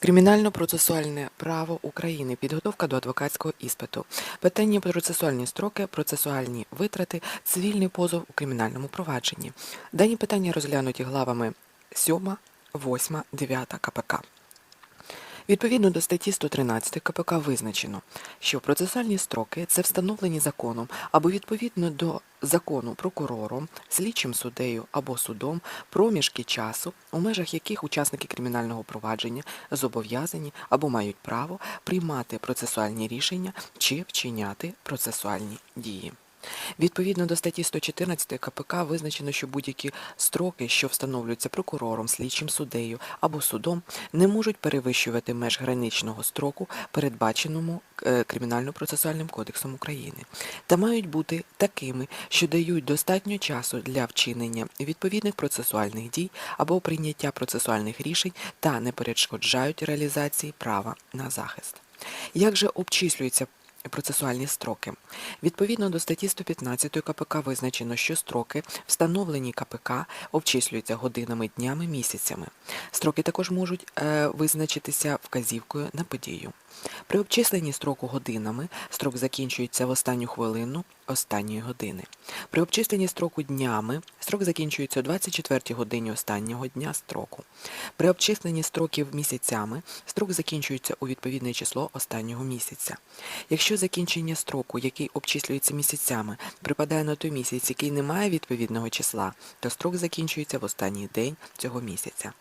Кримінально-процесуальне право України. Підготовка до адвокатського іспиту. Питання процесуальні строки, процесуальні витрати, цивільний позов у кримінальному провадженні. Дані питання розглянуті главами 7, 8, 9 КПК. Відповідно до статті 113 КПК визначено, що процесуальні строки це встановлені законом або відповідно до закону прокурором, слідчим суддею або судом проміжки часу, у межах яких учасники кримінального провадження зобов'язані або мають право приймати процесуальні рішення чи вчиняти процесуальні дії. Відповідно до статті 114 КПК визначено, що будь-які строки, що встановлюються прокурором, слідчим суддею або судом, не можуть перевищувати меж граничного строку, передбаченому е, Кримінально-процесуальним кодексом України, та мають бути такими, що дають достатньо часу для вчинення відповідних процесуальних дій або прийняття процесуальних рішень та не перешкоджають реалізації права на захист. Як же обчислюються процесуальні строки. Відповідно до статті 115 КПК визначено, що строки, встановлені КПК, обчислюються годинами, днями, місяцями. Строки також можуть е, визначитися вказівкою на подію. При обчисленні строку годинами строк закінчується в останню хвилину останньої години. При обчисленні строку днями строк закінчується о 24 годині останнього дня строку. При обчисленні строків місяцями строк закінчується у відповідне число останнього місяця. Якщо закінчення строку, який обчислюється місяцями, припадає на той місяць, який не має відповідного числа, то строк закінчується в останній день цього місяця.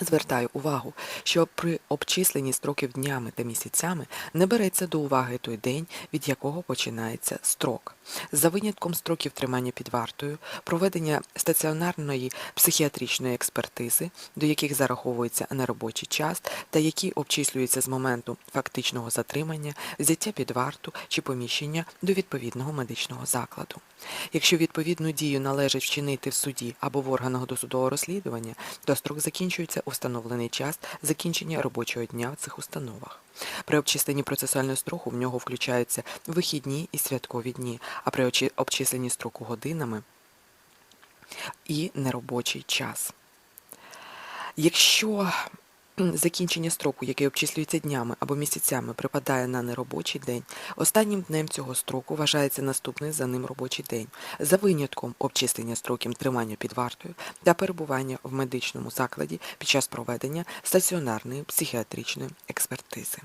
Звертаю увагу, що при обчисленні строків днями та місяцями не береться до уваги той день, від якого починається строк. За винятком строків тримання під вартою, проведення стаціонарної психіатричної експертизи, до яких зараховується неробочий час, та які обчислюються з моменту фактичного затримання, взяття під варту чи поміщення до відповідного медичного закладу. Якщо відповідну дію належить вчинити в суді або в органах досудового розслідування, то строк закінчується у встановлений час закінчення робочого дня в цих установах. При обчисленні процесуального строку в нього включаються вихідні і святкові дні, а при обчисленні строку годинами і неробочий час. Якщо закінчення строку, який обчислюється днями або місяцями, припадає на неробочий день, останнім днем цього строку вважається наступний за ним робочий день, за винятком обчислення строків тримання під вартою та перебування в медичному закладі під час проведення стаціонарної психіатричної експертизи.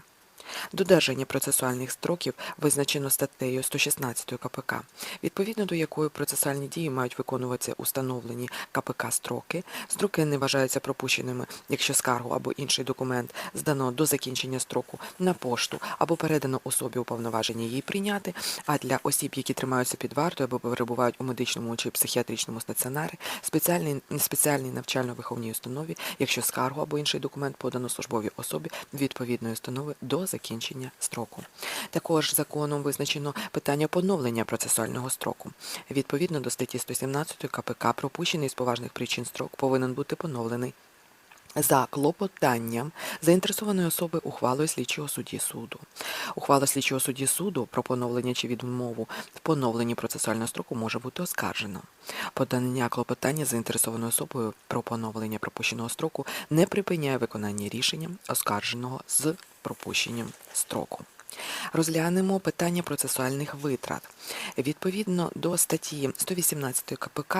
Додержання процесуальних строків визначено статтею 116 КПК, відповідно до якої процесуальні дії мають виконуватися установлені КПК строки. Строки не вважаються пропущеними, якщо скаргу або інший документ здано до закінчення строку на пошту або передано особі уповноваження її прийняти, а для осіб, які тримаються під вартою або перебувають у медичному чи психіатричному стаціонарі, спеціальній, спеціальній навчально-виховній установі, якщо скаргу або інший документ подано службовій особі відповідної установи до закінчення строку. Також законом визначено питання поновлення процесуального строку. Відповідно до статті 117 КПК пропущений з поважних причин строк повинен бути поновлений за клопотанням заінтересованої особи ухвалою слідчого судді суду. Ухвала слідчого судді суду про поновлення чи відмову в поновленні процесуального строку може бути оскаржено. Подання клопотання заінтересованою особою про поновлення пропущеного строку не припиняє виконання рішення, оскарженого з пропущенням строку. Розглянемо питання процесуальних витрат. Відповідно до статті 118 КПК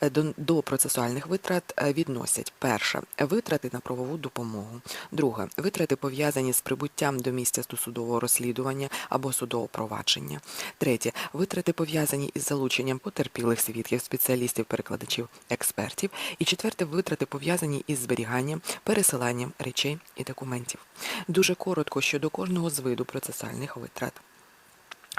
е, до, процесуальних витрат е, відносять перше витрати на правову допомогу, друге витрати пов'язані з прибуттям до місця досудового розслідування або судового провадження, третє витрати пов'язані із залученням потерпілих свідків, спеціалістів, перекладачів, експертів, і четверте витрати пов'язані із зберіганням, пересиланням речей і документів. Дуже коротко щодо кожного з виду процесуальних витрат.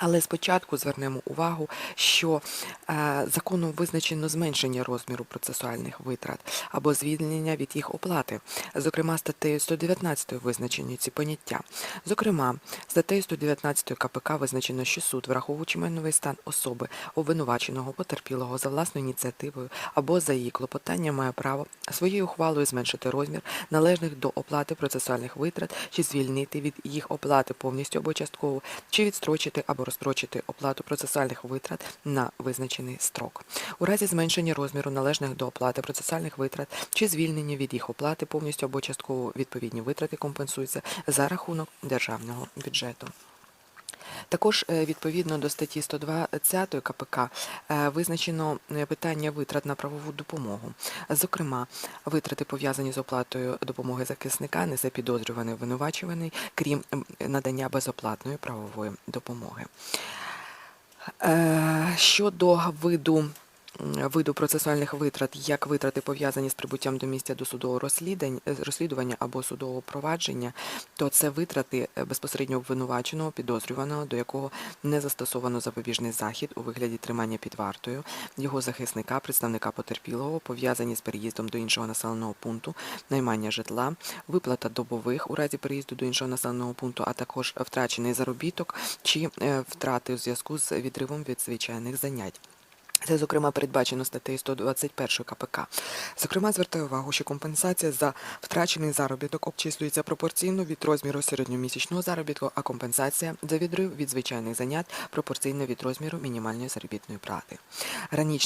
Але спочатку звернемо увагу, що е, законом визначено зменшення розміру процесуальних витрат або звільнення від їх оплати. Зокрема, статтею 119 визначені ці поняття. Зокрема, статтею 119 КПК визначено, що суд, враховуючи майновий стан особи, обвинуваченого, потерпілого за власною ініціативою або за її клопотанням, має право своєю ухвалою зменшити розмір належних до оплати процесуальних витрат чи звільнити від їх оплати повністю або частково, чи відстрочити або розстрочити оплату процесуальних витрат на визначений строк. У разі зменшення розміру належних до оплати процесуальних витрат чи звільнення від їх оплати повністю або частково відповідні витрати компенсуються за рахунок державного бюджету. Також е, відповідно до статті 120 КПК е, визначено е, питання витрат на правову допомогу. Зокрема, витрати пов'язані з оплатою допомоги захисника не підозрюваний обвинувачуваний, крім надання безоплатної правової допомоги. Щодо виду виду процесуальних витрат, як витрати пов'язані з прибуттям до місця розслідань- е, розслідування або судового провадження, то це витрати е, безпосередньо обвинуваченого, підозрюваного, до якого не застосовано запобіжний захід у вигляді тримання під вартою, його захисника, представника потерпілого, пов'язані з переїздом до іншого населеного пункту, наймання житла, виплата добових у разі переїзду до іншого населеного пункту, а також втрачений заробіток чи е, втрати у зв'язку з відривом від звичайних занять. Це, зокрема, передбачено статтею 121 КПК. Зокрема, звертаю увагу, що компенсація за втрачений заробіток обчислюється пропорційно від розміру середньомісячного заробітку, а компенсація за відрив від звичайних занять пропорційно від розміру мінімальної заробітної плати.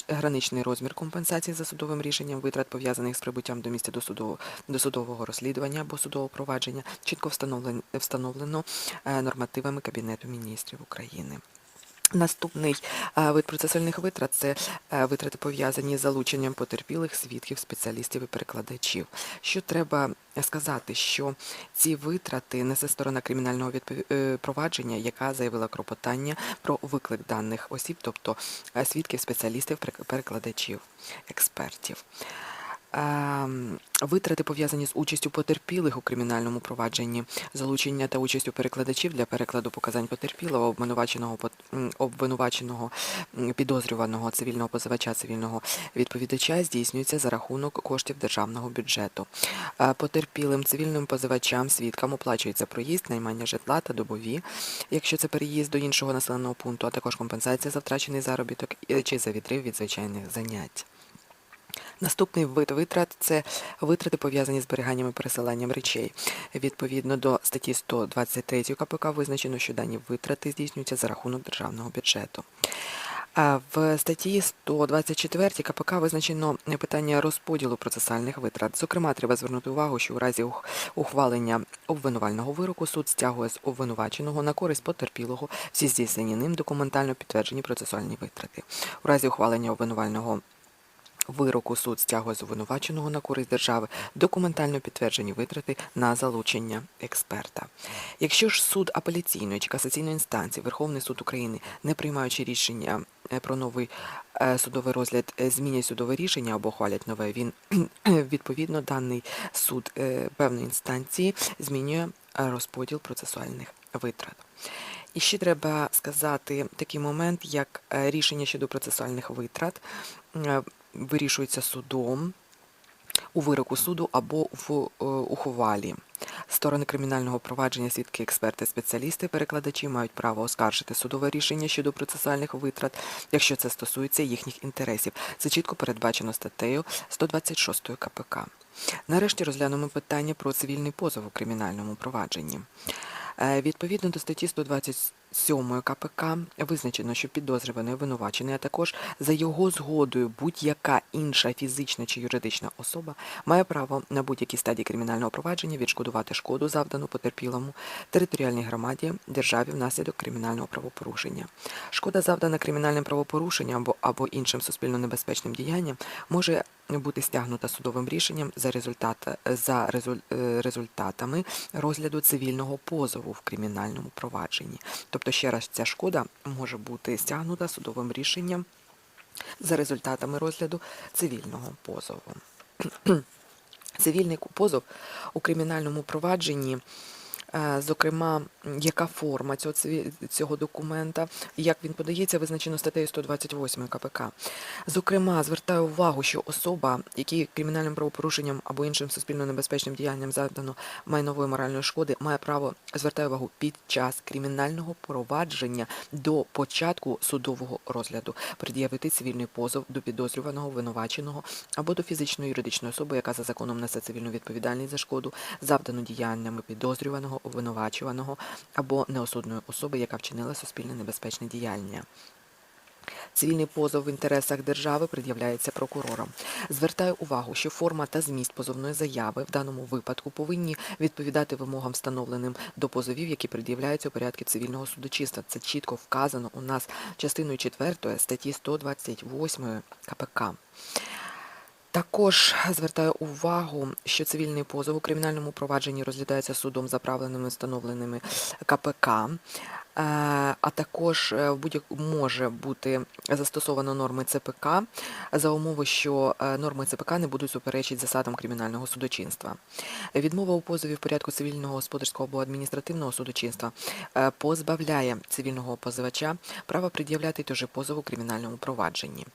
Граничний розмір компенсації за судовим рішенням витрат, пов'язаних з прибуттям до місця досудового, досудового розслідування або судового провадження, чітко встановлен- встановлено е, нормативами Кабінету міністрів України. Наступний е, вид процесуальних витрат це е, витрати пов'язані з залученням потерпілих, свідків, спеціалістів і перекладачів. Що треба сказати, що ці витрати несе сторона кримінального е, провадження, яка заявила клопотання про виклик даних осіб, тобто свідків, спеціалістів, перек- перекладачів, експертів. Ем, Витрати пов'язані з участю потерпілих у кримінальному провадженні, залучення та участю перекладачів для перекладу показань потерпілого, обвинуваченого обвинуваченого підозрюваного цивільного позивача, цивільного відповідача здійснюється за рахунок коштів державного бюджету. Е, Потерпілим цивільним позивачам, свідкам оплачується проїзд, наймання житла та добові, якщо це переїзд до іншого населеного пункту, а також компенсація за втрачений заробіток е, чи за відрив від звичайних занять. Наступний вид витрат це витрати пов'язані з зберіганням і пересиланням речей. Відповідно до статті 123 КПК визначено, що дані витрати здійснюються за рахунок державного бюджету. А в статті 124 КПК визначено питання розподілу процесуальних витрат. Зокрема, треба звернути увагу, що у разі ухвалення обвинувального вироку суд стягує з обвинуваченого на користь потерпілого всі здійснені ним документально підтверджені процесуальні витрати. У разі ухвалення обвинувального Вироку суд стягує з обвинуваченого на користь держави документально підтверджені витрати на залучення експерта. Якщо ж суд апеляційної чи касаційної інстанції, Верховний суд України, не приймаючи рішення е, про новий е, судовий розгляд, е, змінять судове рішення або хвалять нове, він відповідно даний суд певної інстанції змінює розподіл процесуальних витрат. І ще треба сказати такий момент, як рішення щодо процесуальних витрат вирішується судом у вироку суду або в е, ухвалі. Сторони кримінального провадження, свідки, експерти, спеціалісти, перекладачі мають право оскаржити судове рішення щодо процесуальних витрат, якщо це стосується їхніх інтересів. Це чітко передбачено статтею 126 КПК. Нарешті розглянемо питання про цивільний позов у кримінальному провадженні. Е, Відповідно до статті 127 КПК визначено, що підозрюваний обвинувачений, а також за його згодою будь-яка інша фізична чи юридична особа має право на будь-якій стадії кримінального провадження відшкодувати шкоду, завдану потерпілому територіальній громаді державі внаслідок кримінального правопорушення. Шкода, завдана кримінальним правопорушенням або, або іншим суспільно небезпечним діянням, може бути стягнута судовим рішенням за, результат, за е, результатами розгляду цивільного позову в кримінальному провадженні. Тобто, ще раз, ця шкода може бути стягнута судовим рішенням за результатами розгляду цивільного позову. Цивільний позов у кримінальному провадженні, зокрема, яка форма цього, цього документа, як він подається, визначено статтею 128 КПК. Зокрема, звертаю увагу, що особа, якій кримінальним правопорушенням або іншим суспільно небезпечним діянням завдано майнової моральної шкоди, має право, звертаю увагу, під час кримінального провадження до початку судового розгляду пред'явити цивільний позов до підозрюваного, винуваченого або до фізичної юридичної особи, яка за законом несе цивільну відповідальність за шкоду, завдану діяннями підозрюваного, обвинувачуваного або неосудної особи, яка вчинила суспільне небезпечне діяння. Цивільний позов в інтересах держави пред'являється прокурором. Звертаю увагу, що форма та зміст позовної заяви в даному випадку повинні відповідати вимогам, встановленим до позовів, які пред'являються у порядку цивільного судочинства. Це чітко вказано у нас частиною 4 статті 128 КПК. Також звертаю увагу, що цивільний позов у кримінальному провадженні розглядається судом за правилами встановленими КПК, а також е, в будь може бути застосовано норми ЦПК за умови, що е, норми ЦПК не будуть суперечити засадам кримінального судочинства. Відмова у позові в порядку цивільного, господарського або адміністративного судочинства е, позбавляє цивільного позивача права пред'являти той же позов у кримінальному провадженні.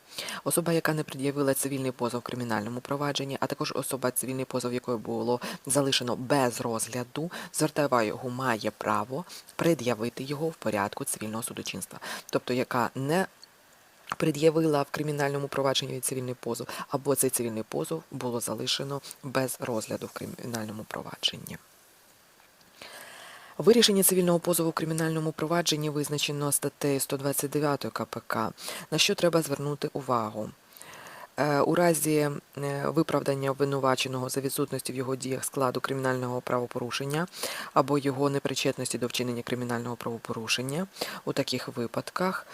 Особа, яка не пред'явила цивільний позов в кримінальному провадженні, а також особа, цивільний позов якої було залишено без розгляду, звертаю увагу, має право пред'явити його в порядку цивільного судочинства, тобто яка не пред'явила в кримінальному провадженні цивільний позов, або цей цивільний позов було залишено без розгляду в кримінальному провадженні. Вирішення цивільного позову в кримінальному провадженні визначено статтею 129 КПК, на що треба звернути увагу. Е, У разі е, виправдання обвинуваченого за відсутності в його діях складу кримінального правопорушення або його непричетності до вчинення кримінального правопорушення у таких випадках.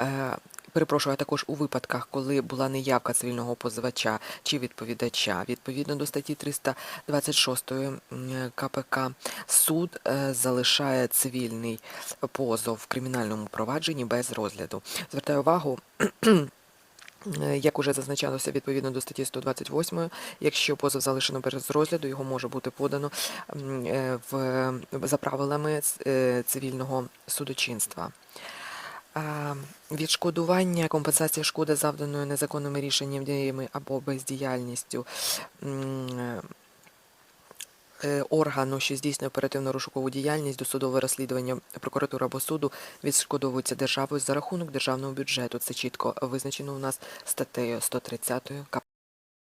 е, Перепрошую, а також у випадках, коли була неявка цивільного позивача чи відповідача, відповідно до статті 326 м, КПК, суд залишає цивільний позов в кримінальному провадженні без розгляду. Звертаю увагу. Е, Як уже зазначалося відповідно до статті 128, якщо позов залишено без розгляду, його може бути подано е, в, за правилами е, цивільного судочинства. Відшкодування, компенсація шкоди, завданої незаконними рішенням діями або бездіяльністю органу, що здійснює оперативно-розшукову діяльність, досудове розслідування прокуратури або суду відшкодовується державою за рахунок державного бюджету. Це чітко визначено у нас статтею 130 КП.